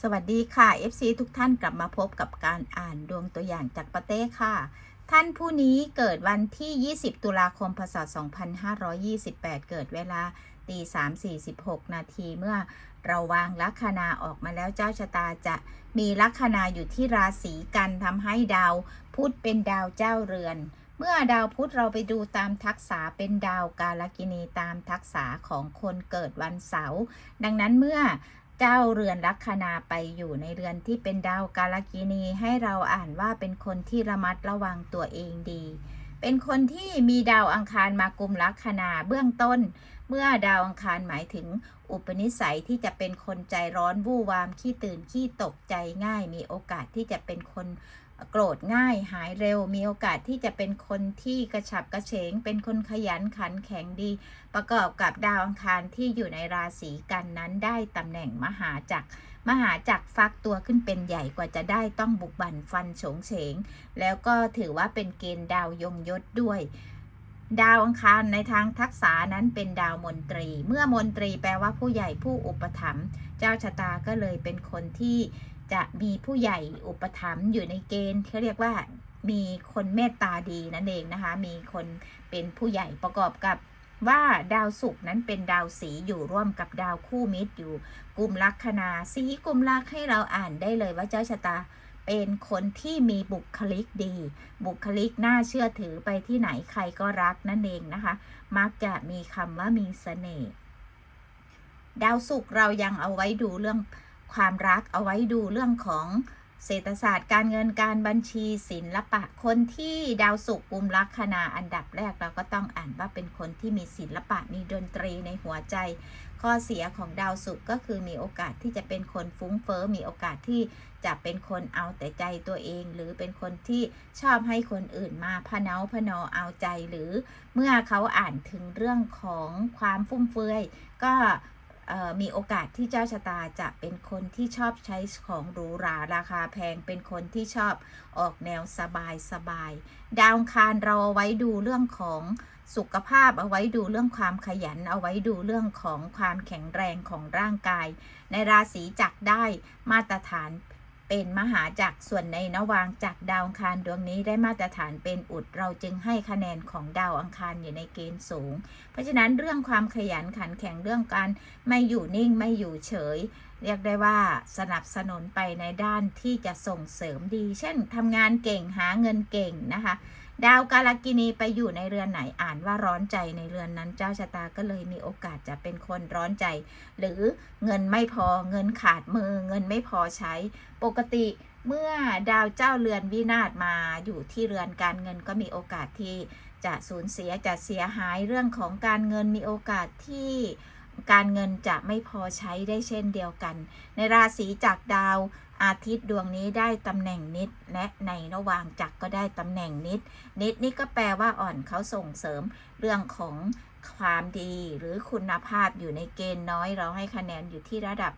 สวัสดีค่ะ FC ทุกท่านกลับมาพบกับการอ่านดวงตัวอย่างจากปาเต้ค่ะ ท่านผู้นี้เกิดวันที่ 20 ตุลาคม พศ 2528 เกิดเวลาตี3.46 นาทีเมื่อเราวางลัคนาออกมาแล้วเจ้าชะตาจะมีลัคนาอยู่ที่ราศีกันทำให้ดาวพุธเป็นดาวเจ้าเรือน เมื่อดาวพุธเราไปดูตามทักษะเป็นดาวกาลกินีตามทักษะของคนเกิดวันเสาร์ดังนั้นเมื่อ เจ้าเรือนลัคนาไปอยู่ในเรือนที่เป็นดาวกาลกินีให้เราอ่านว่าเป็นคนที่ระมัดระวังตัวเองดี เป็นคนที่มีดาวอังคารมากุมลัคนาเบื้องต้น เมื่อดาวอังคารหมายถึงอุปนิสัยที่จะเป็นคนใจร้อนวู่วามขี้ตื่นขี้ตกใจง่าย มีโอกาสที่จะเป็นคน โกรธง่ายหายเร็ว มีโอกาสที่จะเป็นคนที่กระฉับกระเฉง เป็นคนขยันขันแข็งดี ประกอบกับดาวอังคารที่อยู่ในราศีกันนั้นได้ตำแหน่งมหาจักรมหาจักรฟักตัวขึ้นเป็นใหญ่กว่าจะได้ต้องบุกบั่นฟันโฉงเฉง แล้วก็ถือว่าเป็นเกณฑ์ดาวยงยศด้วย ดาวอังคารในทางทักษะนั้นเป็นดาวมนตรี เมื่อมนตรีแปลว่าผู้ใหญ่ผู้อุปถัมภ์เจ้าชะตาก็เลยเป็นคนที่ จะมีผู้ใหญ่อุปถัมภ์อยู่ในเกณฑ์เขาเรียกว่ามีคนเมตตาดีนั่นเองนะคะ มีคนเป็นผู้ใหญ่ประกอบกับว่าดาวศุกร์นั้นเป็นดาวสีอยู่ร่วมกับดาวคู่มิตรอยู่กลุ่มลัคนาสีกลุ่มลักให้เราอ่านได้เลยว่าเจ้าชะตาเป็นคนที่มีบุคลิกดี บุคลิกน่าเชื่อถือไปที่ไหนใครก็รักนั่นเองนะคะ มักจะมีคำว่ามีเสน่ห์ดาวศุกร์เรายังเอาไว้ดูเรื่อง ความรักเอาไว้ดูเรื่องของเศรษฐศาสตร์การเงินการบัญชีศิลปะ คนที่ดาวศุกร์กุมลัคนาอันดับแรกเราก็ต้องอ่านว่าเป็นคนที่มีศิลปะมีดนตรีในหัวใจ ข้อเสียของดาวศุกร์ก็คือมีโอกาสที่จะเป็นคนฟุ้งเฟอ้อมีโอกาสที่จะเป็นคนเอาแต่ใจตัวเอง หรือเป็นคนที่ชอบให้คนอื่นมาพะเนาพะนอเอาใจหรือเมื่อเขาอ่านถึงเรื่องของความฟุ่มเฟือยก็ มีโอกาสที่เจ้าชะตาจะเป็นคนที่ชอบใช้ของหรูหราราคาแพงเป็นคนที่ชอบออกแนวสบายสบาย ดาวคารเราเอาไว้ดูเรื่องของสุขภาพเอาไว้ดูเรื่องความขยันเอาไว้ดูเรื่องของความแข็งแรงของร่างกาย ในราศีจักรได้มาตรฐาน เป็นมหาจักรส่วนในนวางจักรดาวอังคารดวงนี้ได้มาตรฐานเป็นอุดเราจึงให้คะแนนของดาวอังคารอยู่ในเกณฑ์สูง เพราะฉะนั้นเรื่องความขยันขันแข็งเรื่องการไม่อยู่นิ่งไม่อยู่เฉย เรียกได้ว่าสนับสนุนไปในด้านที่จะส่งเสริมดี เช่นทำงานเก่งหาเงินเก่งนะคะ ดาวกาลกินีไปอยู่ในเรือนไหนอ่านว่าร้อนใจในเรือนนั้นเจ้าชะตาก็เลยมีโอกาสจะเป็นคนร้อนใจ หรือเงินไม่พอเงินขาดมือเงินไม่พอใช้ ปกติเมื่อดาวเจ้าเรือนวินาศมาอยู่ที่เรือนการเงินก็มีโอกาสที่จะสูญเสียจะเสียหายเรื่องของการเงินมีโอกาสที่การเงินจะไม่พอใช้ได้เช่นเดียวกัน ในราศีจากดาว อาทิตย์ดวงนี้ได้ตำแหน่งนิดและในระหว่างจักรก็ได้ตำแหน่งนิด นิดนี่ก็แปลว่าอ่อนเขาส่งเสริมเรื่องของความดีหรือคุณภาพอยู่ในเกณฑ์น้อยเราให้คะแนนอยู่ที่ระดับ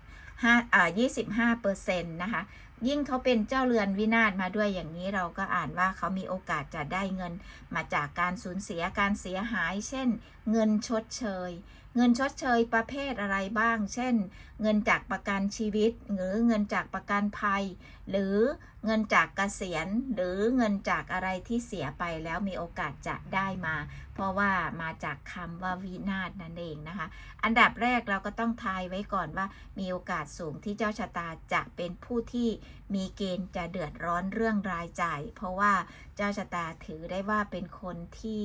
5อ่า25เปอร์เซ็นต์นะคะ ยิ่งเขาเป็นเจ้าเรือนวินาศมาด้วยอย่างนี้เราก็อ่านว่าเขามีโอกาสจะได้เงิน มาจากการสูญเสียการเสียหาย เช่น เงินชดเชย เงินชดเชยประเภทอะไรบ้าง เช่น เงินจากประกันชีวิต หรือเงินจากประกันภัย หรือเงินจากเกษียณ หรือเงินจากอะไรที่เสียไปแล้วมีโอกาสจะได้มา เพราะว่ามาจากคำว่าวินาศนั่นเองนะคะ อันดับแรกเราก็ต้องทายไว้ก่อนว่า มีโอกาสสูงที่เจ้าชะตาจะเป็นผู้ที่มีเกณฑ์จะเดือดร้อนเรื่องรายจ่าย เพราะว่าเจ้าชะตาถือได้ว่าเป็นคนที่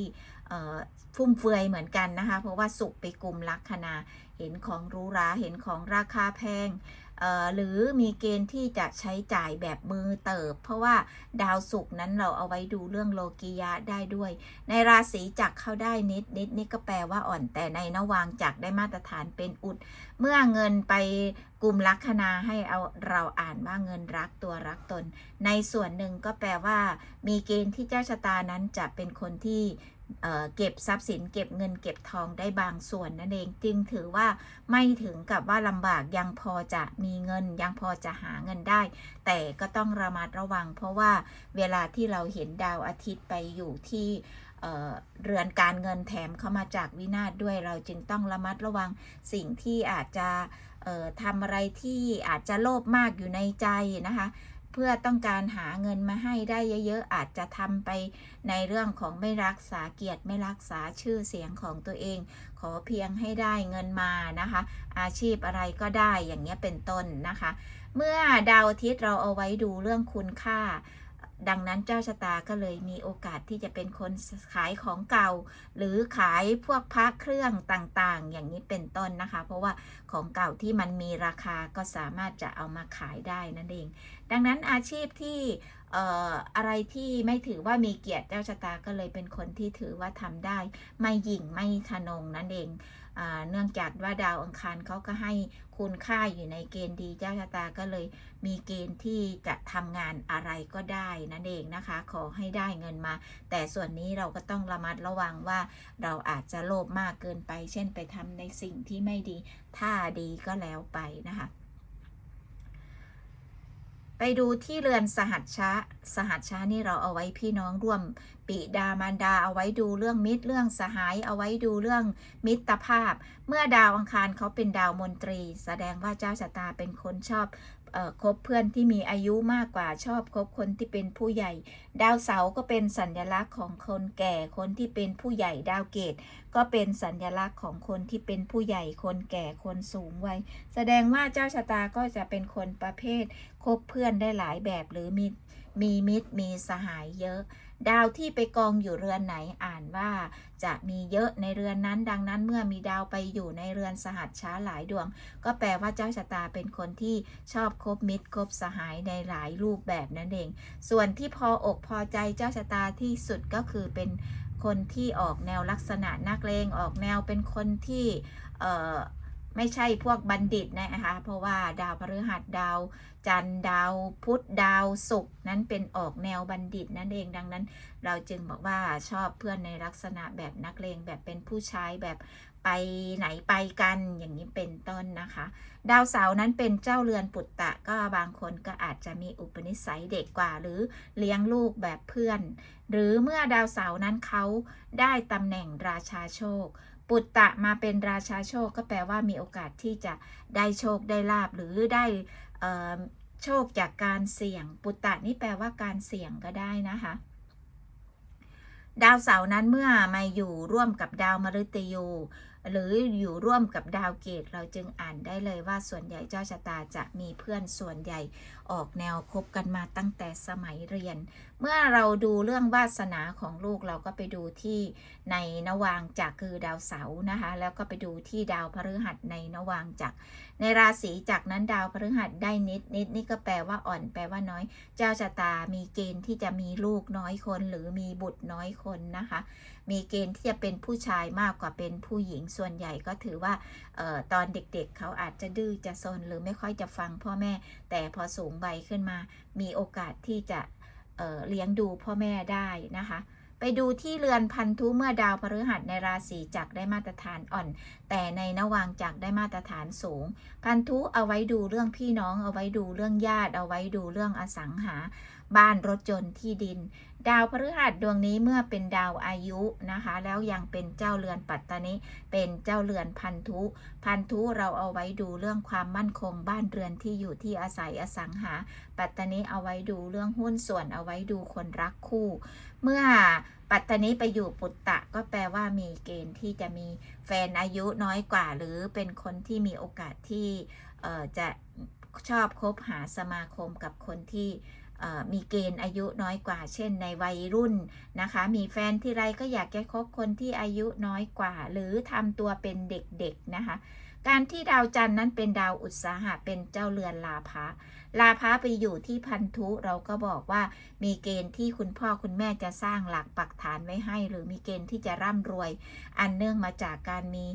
ฟุ่มเฟือยเหมือนกันนะคะ เพราะว่าสุขไปกลุ่มลัคนา เห็นของหรูหราเห็นของราคาแพงหรือมีเกณฑ์ที่จะใช้จ่ายแบบมือเติบ เพราะว่าดาวศุกร์นั้นเราเอาไว้ดูเรื่องโลกียะได้ด้วย ในราศีจักรเข้าได้นิดนิดนี่ก็แปลว่าอ่อน แต่ในนวางจักรได้มาตรฐานเป็นอุด เมื่อเงินไปกลุ่มลัคนาให้เอาเราอ่านว่าเงินรักตัวรักตน ในส่วนหนึ่งก็แปลว่า มีเกณฑ์ที่เจ้าชะตานั้นจะเป็นคนที่ เเก็บทรัพย์สินเก็บเงินเก็บทองได้บางส่วนนั่นเองจึงถือว่าไม่ถึงกับว่าลำบากยังพอจะมีเงิน ยังพอจะหาเงินได้ แต่ก็ต้องระมัดระวัง เพราะว่าเวลาที่เราเห็นดาวอาทิตย์ไปอยู่ที่เเรือนการเงินแถมเข้ามาจากวินาศด้วยเราจึงต้องระมัดระวังสิ่งที่อาจจะทำอะไรที่อาจจะโลภมากอยู่ในใจนะคะ เพื่อต้องการหาเงินมาให้ได้เยอะๆอาจจะทำไปในเรื่องของไม่รักษาเกียรติไม่รักษาชื่อเสียงของตัวเอง ขอเพียงให้ได้เงินมานะคะ อาชีพอะไรก็ได้อย่างเงี้ยเป็นต้นนะคะ เมื่อดาวอาทิตย์เราเอาไว้ดูเรื่องคุณค่า ดังนั้นเจ้าชะตาก็เลยมีโอกาสที่จะเป็นคนขายของเก่า หรือขายพวกพระเครื่องต่างๆ อย่างนี้เป็นต้นนะคะ เพราะว่าของเก่าที่มันมีราคาก็สามารถจะเอามาขายได้นั่นเอง ดังนั้นอาชีพที่ออะไรที่ไม่ถือว่ามีเกียรติเจ้าชะตาก็เลยเป็นคนที่ถือว่าทำได้ ไม่หยิ่งไม่ทะนงนั่นเอง เนื่องจากว่าดาวอังคารเขาก็ให้คุณค่าอยู่ในเกณฑ์ดีเจ้าชะตาก็เลยมีเกณฑ์ที่จะทำงานอะไรก็ได้นั่นเองนะคะ ขอให้ได้เงินมา แต่ส่วนนี้เราก็ต้องระมัดระวังว่าเราอาจจะโลภมากเกินไป เช่นไปทำในสิ่งที่ไม่ดี ถ้าดีก็แล้วไปนะคะ ไปดูที่เรือนสหัชชะ สหัชชะนี่เราเอาไว้พี่น้องร่วมปิดามารดาเอาไว้ดูเรื่องมิตรเรื่องสหาย เอาไว้ดูเรื่องมิตรภาพ เมื่อดาวอังคารเขาเป็นดาวมนตรี แสดงว่าเจ้าชะตาเป็นคนชอบ คบเพื่อนที่มีอายุมากกว่าชอบคบคนที่เป็นผู้ใหญ่ ดาวเสาร์ก็เป็นสัญลักษณ์ของคนแก่คนที่เป็นผู้ใหญ่ดาวเกต ก็เป็นสัญลักษณ์ของคนที่เป็นผู้ใหญ่คนแก่คนสูงวัยแสดงว่าเจ้าชะตาก็จะเป็นคนประเภท คบเพื่อนได้หลายแบบหรือมีมีมิตรมีสหายเยอะ ดาวที่ไปกองอยู่เรือนไหนอ่านว่าจะมีเยอะในเรือนนั้น ดังนั้นเมื่อมีดาวไปอยู่ในเรือนสหัสช้าหลายดวง ก็แปลว่าเจ้าชะตาเป็นคนที่ชอบคบมิตรคบสหายในหลายรูปแบบนั่นเอง ส่วนที่พออกพอใจเจ้าชะตาที่สุดก็คือเป็นคนที่ออกแนวลักษณะนักเลงออกแนวเป็นคนที่ ไม่ใช่พวกบัณฑิตนะคะ เพราะว่าดาวพฤหัสดาว จันทร์ดาวพุธดาวศุกร์นั้นเป็นออกแนวบัณฑิตนั่นเองดังนั้น เราจึงบอกว่าชอบเพื่อนในลักษณะแบบนักเลงแบบเป็นผู้ชายแบบไปไหนไปกันอย่างนี้เป็นต้นนะคะ ดาวเสาร์นั้นเป็นเจ้าเรือนปุตตะก็บางคนก็อาจจะมีอุปนิสัยเด็กกว่า หรือเลี้ยงลูกแบบเพื่อน หรือเมื่อดาวเสาร์นั้นเขาได้ตำแหน่งราชาโชค ปุตตะมาเป็นราชาโชคก็แปลว่ามีโอกาสที่จะได้โชคได้ลาบหรือได้โชคจากการเสี่ยง ปุตตะนี่แปลว่าการเสี่ยงก็ได้นะคะดาวเสาร์นั้นเมื่อมาอยู่ร่วมกับดาวมฤตยู หรืออยู่ร่วมกับดาวเกต เราจึงอ่านได้เลยว่าส่วนใหญ่เจ้าชะตาจะมีเพื่อนส่วนใหญ่ออกแนวคบกันมาตั้งแต่สมัยเรียน เมื่อเราดูเรื่องวาสนาของลูกเราก็ไปดูที่ในนวางจากคือดาวเสาร์นะคะ แล้วก็ไปดูที่ดาวพฤหัสในนวางจากในราศีจากนั้นดาวพฤหัสได้นิดนิดนี่ก็แปลว่าอ่อนแปลว่าน้อย เจ้าชะตามีเกณฑ์ที่จะมีลูกน้อยคน หรือมีบุตรน้อยคนนะคะ มีเกณฑ์ที่จะเป็นผู้ชายมากกว่าเป็นผู้หญิงส่วนใหญ่ก็ถือว่าออตอนเด็กๆเขาอาจจะดื้อจะซนหรือไม่ค่อยจะฟังพ่อแม่ แต่พอสูงวัยขึ้นมา มีโอกาสที่จะ เเลี้ยงดูพ่อแม่ได้นะคะ ไปดูที่เรือนพันธุเมื่อดาวพฤหัสในราศีจักรได้มาตรฐานอ่อน แต่ในนวางจักรได้มาตรฐานสูง พันธุเอาไว้ดูเรื่องพี่น้องเอาไว้ดูเรื่องญาติ เอาไว้ดูเรื่องอสังหา บ้านรถจนที่ดิน ดาวพฤหัสดวงนี้เมื่อเป็นดาวอายุนะคะ แล้วยังเป็นเจ้าเรือนปัตตานิเป็นเจ้าเรือนพันธุ พันธุเราเอาไว้ดูเรื่องความมั่นคงบ้านเรือนที่อยู่ที่อาศัยอสังหา ปัตตานิเอาไว้ดูเรื่องหุ้นส่วนเอาไว้ดูคนรักคู่ เมื่อปัตตานิไปอยู่ปุตตะก็แปลว่ามีเกณฑ์ที่จะมีแฟนอายุน้อยกว่า หรือเป็นคนที่มีโอกาสที่จะชอบคบหาสมาคมกับคนที่ มีเกณฑ์อายุน้อยกว่า เช่นในวัยรุ่นนะคะ มีแฟนที่ไรก็อยากจะคบคนที่อายุน้อยกว่า หรือทำตัวเป็นเด็กๆนะคะ การที่ดาวจันทร์นั้นเป็นดาวอุตสาหะเป็นเจ้าเรือนลาภะ ลาภะไปอยู่ที่พันธุเราก็บอกว่ามีเกณฑ์ที่คุณพ่อคุณแม่จะสร้างหลักปักฐานไว้ให้ หรือมีเกณฑ์ที่จะร่ำรวย อันเนื่องมาจากการมี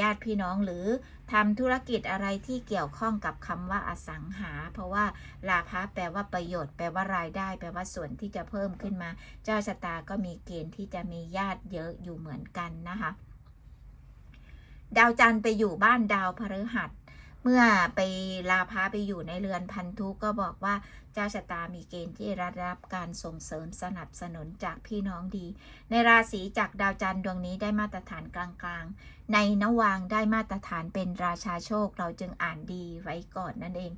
ญาติพี่น้องหรือทำธุรกิจอะไรที่เกี่ยวข้องกับคำว่าอสังหา เพราะว่าลาภะแปลว่าประโยชน์ แปลว่ารายได้ แปลว่าส่วนที่จะเพิ่มขึ้นมา เจ้าชะตาก็มีเกณฑ์ที่จะมีญาติเยอะอยู่เหมือนกันนะคะ ดาวจันทร์ไปอยู่บ้านดาวพฤหัส เมื่อไปลาพาไปอยู่ในเรือนพันธุก็บอกว่าเจ้าชะตามีเกณฑ์ที่ได้รับการส่งเสริมสนับสนุนจากพี่น้องดี ในราศีจากดาวจันทร์ดวงนี้ได้มาตรฐานกลางๆ ในนวางได้มาตรฐานเป็นราชาโชคเราจึงอ่านดีไว้ก่อนนั่นเอง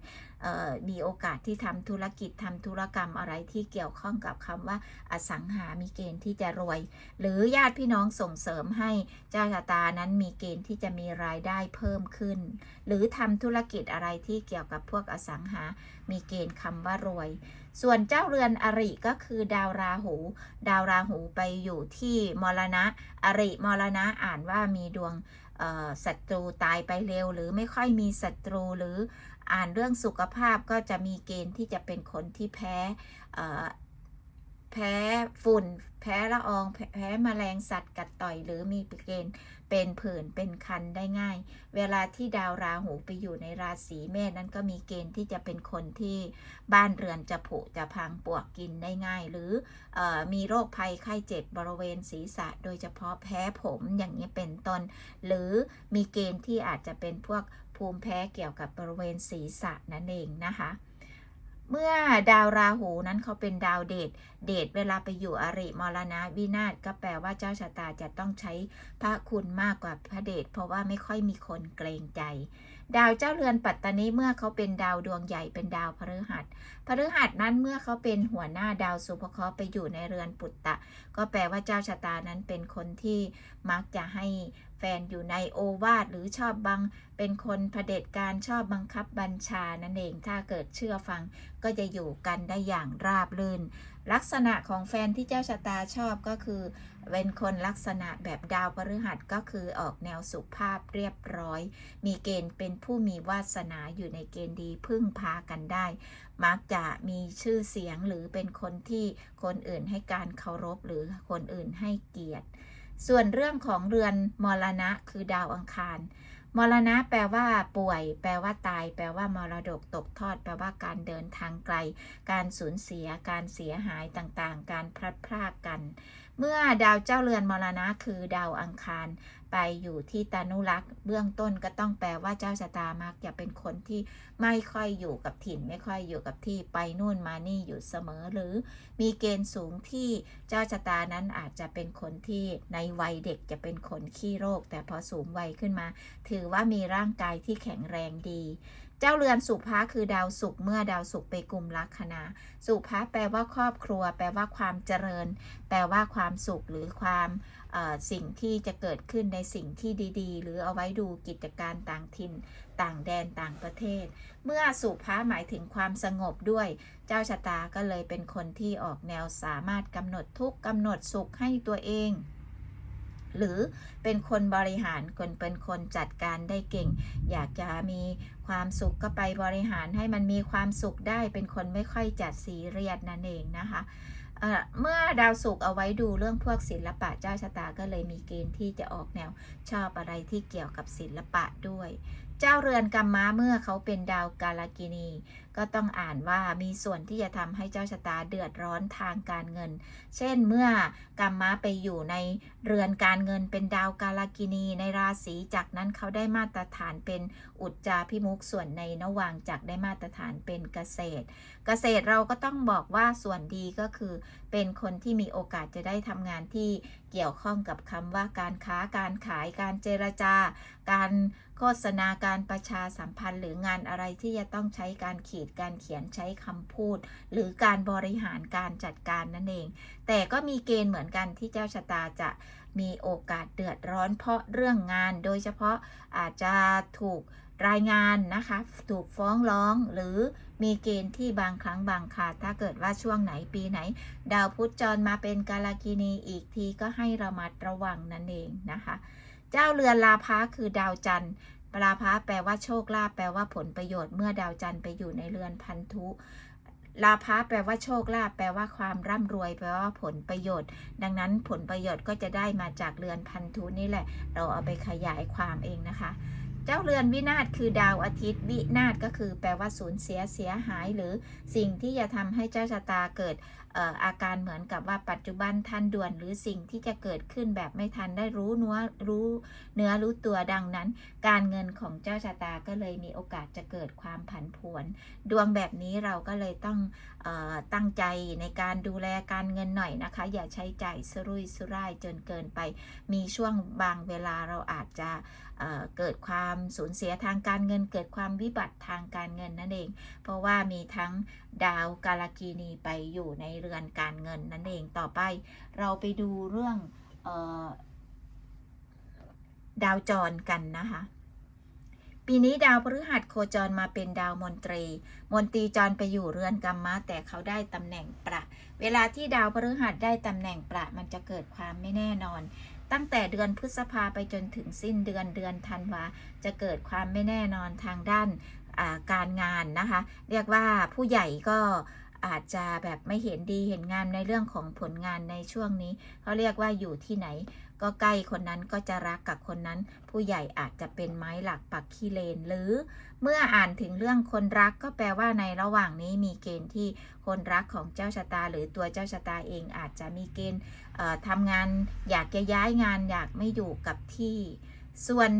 มีโอกาสที่ทำธุรกิจทำธุรกรรมอะไรที่เกี่ยวข้องกับคำว่าอสังหามีเกณฑ์ที่จะรวย หรือญาติพี่น้องส่งเสริมให้เจ้าชะตานั้นมีเกณฑ์ที่จะมีรายได้เพิ่มขึ้น หรือทำธุรกิจอะไรที่เกี่ยวกับพวกอสังหา มีเกณฑ์คำว่ารวย ส่วนเจ้าเรือนอริก็คือดาวราหู ดาวราหูไปอยู่ที่มรณะ อริมรณะอ่านว่ามีดวงศัตรูตายไปเร็ว หรือไม่ค่อยมีศัตรูหรือ อ่านเรื่องสุขภาพก็จะมีเกณฑ์ที่จะเป็นคนที่แพ้แพ้ฝุ่น แพ้ละอองแพ้แพ้แมลงสัตว์กัดต่อย หรือมีเกณฑ์เป็นผื่นเป็นคันได้ง่าย เวลาที่ดาวราหูไปอยู่ในราศีเมษนั้นก็มีเกณฑ์ที่จะเป็นคนที่บ้านเรือนจะผุจะพังปวกกินได้ง่าย หรือออมีโรคภัยไข้เจ็บบริเวณศีรษะ โดยเฉพาะแพ้ผมอย่างนี้เป็นต้น หรือมีเกณฑ์ที่อาจจะเป็นพวก ภูมิแพ้เกี่ยวกับบริเวณศีรษะนั่นเองนะคะ เมื่อดาวราหูนั้นเขาเป็นดาวเดชเดชเวลาไปอยู่อริมรณะวินาศก็แปลว่าเจ้าชะตาจะต้องใช้พระคุณมากกว่าพระเดชเพราะว่าไม่ค่อยมีคนเกรงใจ ดาวเจ้าเรือนปัตตานีเมื่อเขาเป็นดาวดวงใหญ่เป็นดาวพฤหัสพฤหัสนั้นเมื่อเขาเป็นหัวหน้าดาวสุภเคราะห์ไปอยู่ในเรือนปุตตะ ก็แปลว่าเจ้าชะตานั้นเป็นคนที่มักจะให้แฟนอยู่ในโอวาทหรือชอบบังเป็นคนเผด็จการชอบบังคับบัญชานั่นเอง ถ้าเกิดเชื่อฟังก็จะอยู่กันได้อย่างราบรื่น ลักษณะของแฟนที่เจ้าชะตาชอบก็คือ เป็นคนลักษณะแบบดาวพฤหัสก็คือออกแนวสุภาพเรียบร้อย มีเกณฑ์เป็นผู้มีวาสนาอยู่ในเกณฑ์ดีพึ่งพากันได้ มักจะมีชื่อเสียงหรือเป็นคนที่คนอื่นให้การเคารพหรือคนอื่นให้เกียรติ ส่วนเรื่องของเรือนมรณะคือดาวอังคาร มรณะแปลว่าป่วย แปลว่าตาย แปลว่ามรดกตกทอด แปลว่าการเดินทางไกล การสูญเสีย การเสียหายต่างๆ การพลัดพรากกัน เมื่อดาวเจ้าเรือนมรณะคือดาวอังคารไปอยู่ที่ตานุรักษ์เบื้องต้นก็ต้องแปลว่าเจ้าชะตามักจะเป็นคนที่ไม่ค่อยอยู่กับถิ่น ไม่ค่อยอยู่กับที่ไปนู่นมานี่อยู่เสมอ หรือมีเกณฑ์สูงที่เจ้าชะตานั้นอาจจะเป็นคนที่ในวัยเด็กจะเป็นคนขี้โรค แต่พอสูงวัยขึ้นมา ถือว่ามีร่างกายที่แข็งแรงดี เจ้าเรือนสุภาคือดาวศุกร์เมื่อดาวศุกร์ไปกลุ่มลัคนา สุภาแปลว่าครอบครัว แปลว่าความเจริญ แปลว่าความสุขหรือความสิ่งที่จะเกิดขึ้นในสิ่งที่ดีๆ หรือเอาไว้ดูกิจการต่างถิ่น ต่างแดนต่างประเทศ เมื่อสุภาหมายถึงความสงบด้วย เจ้าชะตาก็เลยเป็นคนที่ออกแนวสามารถกำหนดทุกกำหนดสุขให้ตัวเอง หรือเป็นคนบริหารคนเป็นคนจัดการได้เก่ง อยากจะมีความสุขก็ไปบริหารให้มันมีความสุขได้เป็นคนไม่ค่อยจัดซีเรียสนั่นเองนะคะเมื่อดาวศุกเอาไว้ดูเรื่องพวกศิลปะเจ้าชะตาก็เลยมีเกณฑ์ที่จะออกแนวชอบอะไรที่เกี่ยวกับศิลปะด้วย เจ้าเรือนกรรมะเมื่อเขาเป็นดาวกาลกินีก็ต้องอ่านว่ามีส่วนที่จะทำให้เจ้าชะตาเดือดร้อนทางการเงิน เช่นเมื่อกรรมะไปอยู่ในเรือนการเงินเป็นดาวกาลกินีในราศีจากนั้นเขาได้มาตรฐานเป็นอุจจาพิมุกส่วนในนวางจากได้มาตรฐานเป็นเกษตร เกษตรเราก็ต้องบอกว่าส่วนดีก็คือ เป็นคนที่มีโอกาสจะได้ทำงานที่เกี่ยวข้องกับคำว่าการค้าการขายการเจรจา การโฆษณาการประชาสัมพันธ์ หรืองานอะไรที่จะต้องใช้การขีดการเขียนใช้คำพูด หรือการบริหารการจัดการนั่นเอง แต่ก็มีเกณฑ์เหมือนกันที่เจ้าชะตาจะมีโอกาสเดือดร้อนเพราะเรื่องงาน โดยเฉพาะอาจจะถูกรายงานนะคะ ถูกฟ้องร้องหรือมีเกณฑ์ที่บางครั้งบางคาถ้าเกิดว่าช่วงไหนปีไหน ดาวพุธจรมาเป็นกาลกินีอีกทีก็ให้ระมัดระวังนั่นเองนะคะ เจ้าเรือนลาภะคือดาวจันทร์ ปลาภะแปลว่าโชคลาภแปลว่าผลประโยชน์เมื่อดาวจันทร์ไปอยู่ในเรือนพันธุลาภะแปลว่าโชคลาภแปลว่าความร่ำรวย แปลว่าผลประโยชน์ ดังนั้นผลประโยชน์ก็จะได้มาจากเรือนพันธุนี่แหละ เราเอาไปขยายความเองนะคะ เจ้าเรือนวินาศคือดาวอาทิตย์ วินาศก็คือแปลว่าสูญเสียเสียหาย หรือสิ่งที่จะทำให้เจ้าชะตาเกิด อาการเหมือนกับว่าปัจจุบันทันด่วนหรือสิ่งที่จะเกิดขึ้นแบบไม่ทันได้รู้เนื้อรู้เนื้อรู้ตัวดังนั้น การเงินของเจ้าชะตาก็เลยมีโอกาสจะเกิดความผันผวน ดวงแบบนี้เราก็เลยต้องออตั้งใจในการดูแลการเงินหน่อยนะคะ อย่าใช้จ่ายสรุยสุร่ายจนเกินไป มีช่วงบางเวลาเราอาจจะเเกิดความสูญเสียทางการเงิน เกิดความวิบัติทางการเงินนั่นเอง เพราะว่ามีทั้งดาวกาลกีนีไปอยู่ในเรือนการเงินนั่นเองต่อไปเราไปดูเรื่องออดาวจรกันนะคะปีนี้ดาวพฤหัสโคจรมาเป็นดาวมนตรี มนตรีจรไปอยู่เรือนกรรมะแต่เขาได้ตำแหน่งประ เวลาที่ดาวพฤหัสได้ตำแหน่งประมันจะเกิดความไม่แน่นอน ตั้งแต่เดือนพฤษภาไปจนถึงสิ้นเดือนเดือนธันวาจะเกิดความไม่แน่นอนทางด้านการงานนะคะ เรียกว่าผู้ใหญ่ก็ อาจจะแบบไม่เห็นดีเห็นงามในเรื่องของผลงานในช่วงนี้เขาเรียกว่าอยู่ที่ไหน ก็ใกล้คนนั้นก็จะรักกับคนนั้น ผู้ใหญ่อาจจะเป็นไม้หลักปักขี้เลน หรือเมื่ออ่านถึงเรื่องคนรักก็แปลว่าในระหว่างนี้มีเกณฑ์ที่คนรักของเจ้าชะตา หรือตัวเจ้าชะตาเองอาจจะมีเกณฑ์ทำงาน อยากจะย้ายงานอยากไม่อยู่กับที่ ส่วน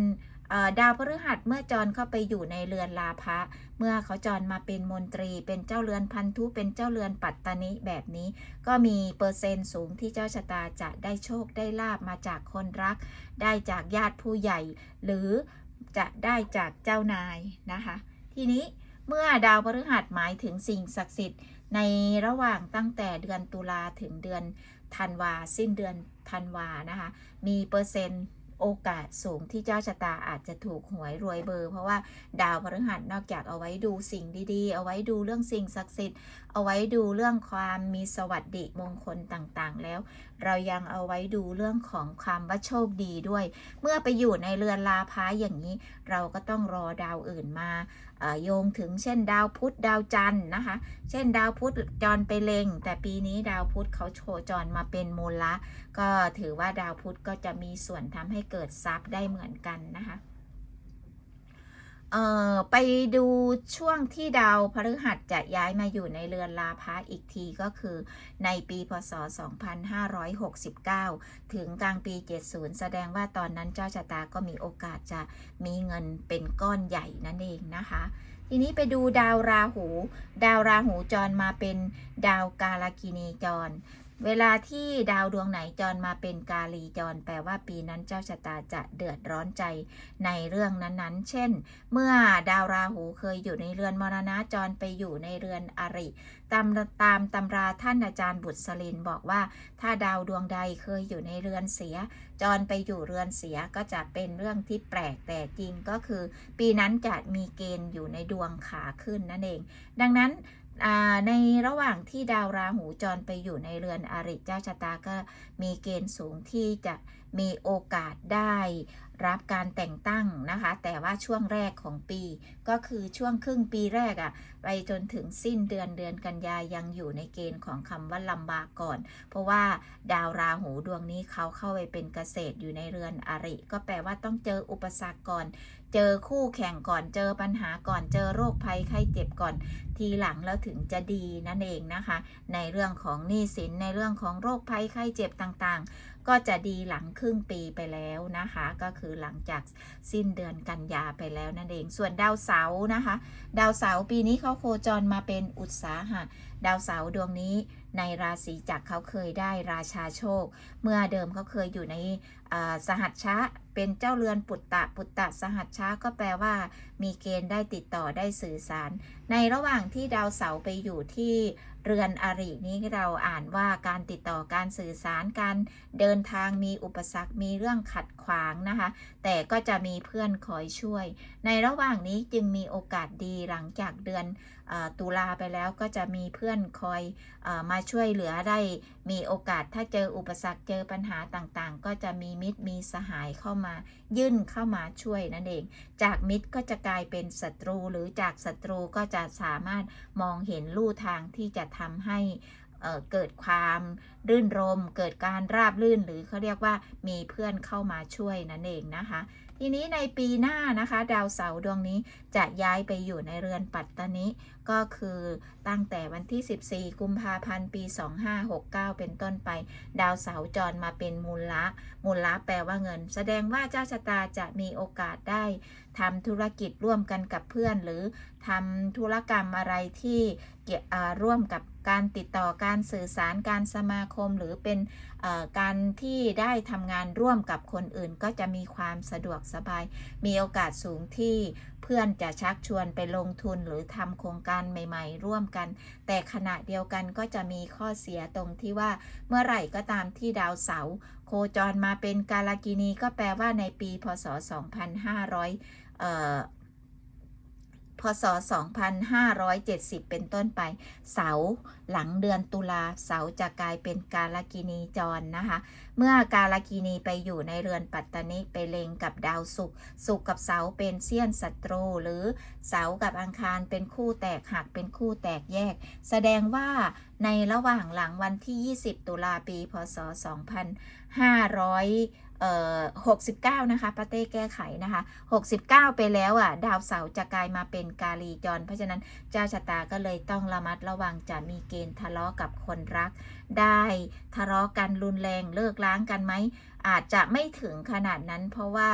ดาวพฤหัสเมื่อจรเข้าไปอยู่ในเรือนลาภะเมื่อเขาจรมาเป็นมนตรี เป็นเจ้าเรือนพันธุเป็นเจ้าเรือนปัตตานิแบบนี้ ก็มีเปอร์เซ็นต์สูงที่เจ้าชะตาจะได้โชคได้ลาบมาจากคนรัก ได้จากญาติผู้ใหญ่ หรือจะได้จากเจ้านายนะคะ ทีนี้เมื่อดาวพฤหัสหมายถึงสิ่งศักดิ์สิทธิ์ในระหว่างตั้งแต่เดือนตุลาถึงเดือนธันวาสิ้นเดือนธันวานะคะ มีเปอร์เซ็นต์ โอกาสสูงที่เจ้าชะตาอาจจะถูกหวยรวยเบอร์ เพราะว่าดาวพฤหัสนอกจากเอาไว้ดูสิ่งดีๆ เอาไว้ดูเรื่องสิ่งศักดิ์สิทธิ์ เอาไว้ดูเรื่องความมีสวัสดิมงคลต่างๆ แล้ว เรายังเอาไว้ดูเรื่องของความว่าโชคดีด้วย เมื่อไปอยู่ในเรือนลาพาอย่างนี้ เราก็ต้องรอดาวอื่นมาโยงถึงเช่นดาวพุธดาวจันทร์นะคะ เช่นดาวพุธจรไปเลงแต่ปีนี้ดาวพุธเขาโชว์จรมาเป็นมูลละ ก็ถือว่าดาวพุธก็จะมีส่วนทำให้เกิดทรัพย์ได้เหมือนกันนะคะ เอ่อไปดูช่วงที่ดาวพฤหัสจะย้ายมาอยู่ในเรือนลาพะอีกทีก็คือในปีพศ 2569 ถึงกลางปี 70 แสดงว่าตอนนั้นเจ้าชะตาก็มีโอกาสจะมีเงินเป็นก้อนใหญ่นั่นเองนะคะ ทีนี้ไปดูดาวราหู ดาวราหูจรมาเป็นดาวกาลกินีจร เวลาที่ดาวดวงไหนจรมาเป็นกาลีจร แปลว่าปีนั้นเจ้าชะตาจะเดือดร้อนใจในเรื่องนั้นๆ เช่น เมื่อดาวราหูเคยอยู่ในเรือนมรณะจรไปอยู่ในเรือนอริตามตามตำราท่านอาจารย์บุตรสลินบอกว่า ถ้าดาวดวงใดเคยอยู่ในเรือนเสีย จรไปอยู่เรือนเสียก็จะเป็นเรื่องที่แปลกแต่จริงก็คือ ปีนั้นจะมีเกณฑ์อยู่ในดวงขาขึ้นนั่นเอง ดังนั้น ในระหว่างที่ดาวราหูจรไปอยู่ในเรือนอริเจ้าชะตาก็มีเกณฑ์สูงที่จะมีโอกาสได้รับการแต่งตั้งนะคะ แต่ว่าช่วงแรกของปีก็คือช่วงครึ่งปีแรกอะ่ะไปจนถึงสิ้นเดือนเดือนกันยายังอยู่ในเกณฑ์ของคำว่าลำบากก่อน เพราะว่าดาวราหูดวงนี้เขาเข้าไปเป็นเกษตรอยู่ในเรือนอริ ก็แปลว่าต้องเจออุปสรรคก่อน เจอคู่แข่งก่อนเจอปัญหาก่อนเจอโรคภัยไข้เจ็บก่อน ทีหลังแล้วถึงจะดีนั่นเองนะคะ ในเรื่องของหนี้สินในเรื่องของโรคภัยไข้เจ็บต่างๆ ก็จะดีหลังครึ่งปีไปแล้วนะคะ ก็คือหลังจากสิ้นเดือนกันยาไปแล้วนั่นเอง ส่วนดาวเสาร์นะคะ ดาวเสาร์ปีนี้เขาโคจรมาเป็นอุตสาหะดาวเสาร์ดวงนี้ในราศีจักรเขาเคยได้ราชาโชค เมื่อเดิมเขาเคยอยู่ใน สหัชชะเป็นเจ้าเรือนปุตตะปุตตะสหัชชะก็แปลว่า มีเกณฑ์ได้ติดต่อได้สื่อสาร ในระหว่างที่ดาวเสาร์ไปอยู่ที่เรือนอรินี้เราอ่านว่าการติดต่อการสื่อสารการเดินทางมีอุปสรรคมีเรื่องขัดขวางนะคะ แต่ก็จะมีเพื่อนคอยช่วย ในระหว่างนี้จึงมีโอกาสดีหลังจากเดือนอตุลาไปแล้วก็จะมีเพื่อนคอยอมาช่วยเหลือได้ มีโอกาสถ้าเจออุปสรรคเจอปัญหาต่างๆ ก็จะมีมิตรมีสหายเข้ามายื่นเข้ามาช่วยนั่นเอง จากมิตรก็จะกลายเป็นศัตรู หรือจากศัตรูก็จะสามารถมองเห็นลู่ทางที่จะทำให้เเกิดความรื่นรม เกิดการราบรื่นหรือเขาเรียกว่ามีเพื่อนเข้ามาช่วยนั่นเองนะคะททีนี้ในปีหน้านะคะ ดาวเสาร์ดวงนี้จะย้ายไปอยู่ในเรือนปัตตานิ ก็คือตั้งแต่วันที่ 14 กุมภาพันธ์ ปี 2569 เป็นต้นไป ดาวเสาร์จรมาเป็นมูลละมูลละแปลว่าเงิน แสดงว่าเจ้าชะตาจะมีโอกาสได้ทำธุรกิจร่วมกันกับเพื่อน หรือทำธุรกรรมอะไรที่เกี่ยวร่วมกับการติดต่อการสื่อสารการสมาคม หรือเป็นการที่ได้ทำงานร่วมกับคนอื่น ก็จะมีความสะดวกสบาย มีโอกาสสูงที่เพื่อนจะชักชวนไปลงทุนหรือทำโครงการใหม่ ๆ ร่วมกัน แต่ขณะเดียวกันก็จะมีข้อเสียตรงที่ว่าเมื่อไหร่ก็ตามที่ดาวเสาร์โคจรมาเป็นกาลกินีก็แปลว่าในปีพศ 2500เอ่อ พศ 2570 เป็นต้นไป เสาร์หลังเดือนตุลาเสาร์จะกลายเป็นกาลกินีจรนะคะ เมื่อกาลกินีไปอยู่ในเรือนปัตตานิไปเลงกับดาวศุกร์ศุกร์กับเสาร์เป็นเสี้ยนศัตรู หรือเสาร์กับอังคารเป็นคู่แตกหักเป็นคู่แตกแยก แสดงว่าในระหว่างหลังวันที่ 20 ตุลาปี พศ 2500 หกสิบเก้านะคะป้าเต้แก้ไขนะคะหกสิบเก้าไปแล้วอะ ดาวเสาร์จะกลายมาเป็นกาลีจร เพราะฉะนั้นเจ้าชะตาก็เลยต้องระมัดระวังจะมีเกณฑ์ทะเลาะกับคนรัก ได้ทะเลาะกันรุนแรงเลิกล้างกันไหม อาจจะไม่ถึงขนาดนั้น เพราะว่า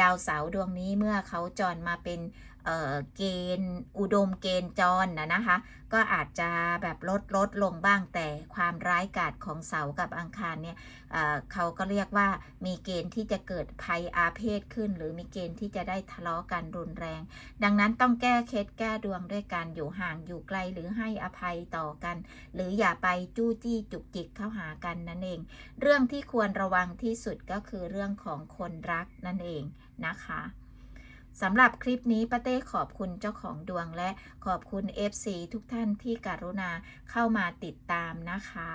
ดาวเสาร์ดวงนี้เมื่อเขาจรมาเป็นเเกณฑ์อุดมเกณฑ์จรนะนะคะ ก็อาจจะแบบลดลดลงบ้างแต่ความร้ายกาจของเสาร์กับอังคารเนี่ยเเขาก็เรียกว่ามีเกณฑ์ที่จะเกิดภัยอาเพศขึ้น หรือมีเกณฑ์ที่จะได้ทะเลาะกันรุนแรง ดังนั้นต้องแก้เคล็ดแก้ดวงด้วยการอยู่ห่างอยู่ไกลหรือให้อภัยต่อกัน หรืออย่าไปจู้จี้จุกจิกเข้าหากันนั่นเอง เรื่องที่ควรระวังที่สุดก็คือเรื่องของคนรักนั่นเองนะคะสำหรับคลิปนี้ป้าเต้ขอบคุณเจ้าของดวงและขอบคุณ FC ทุกท่านที่กรุณาเข้ามาติดตามนะคะ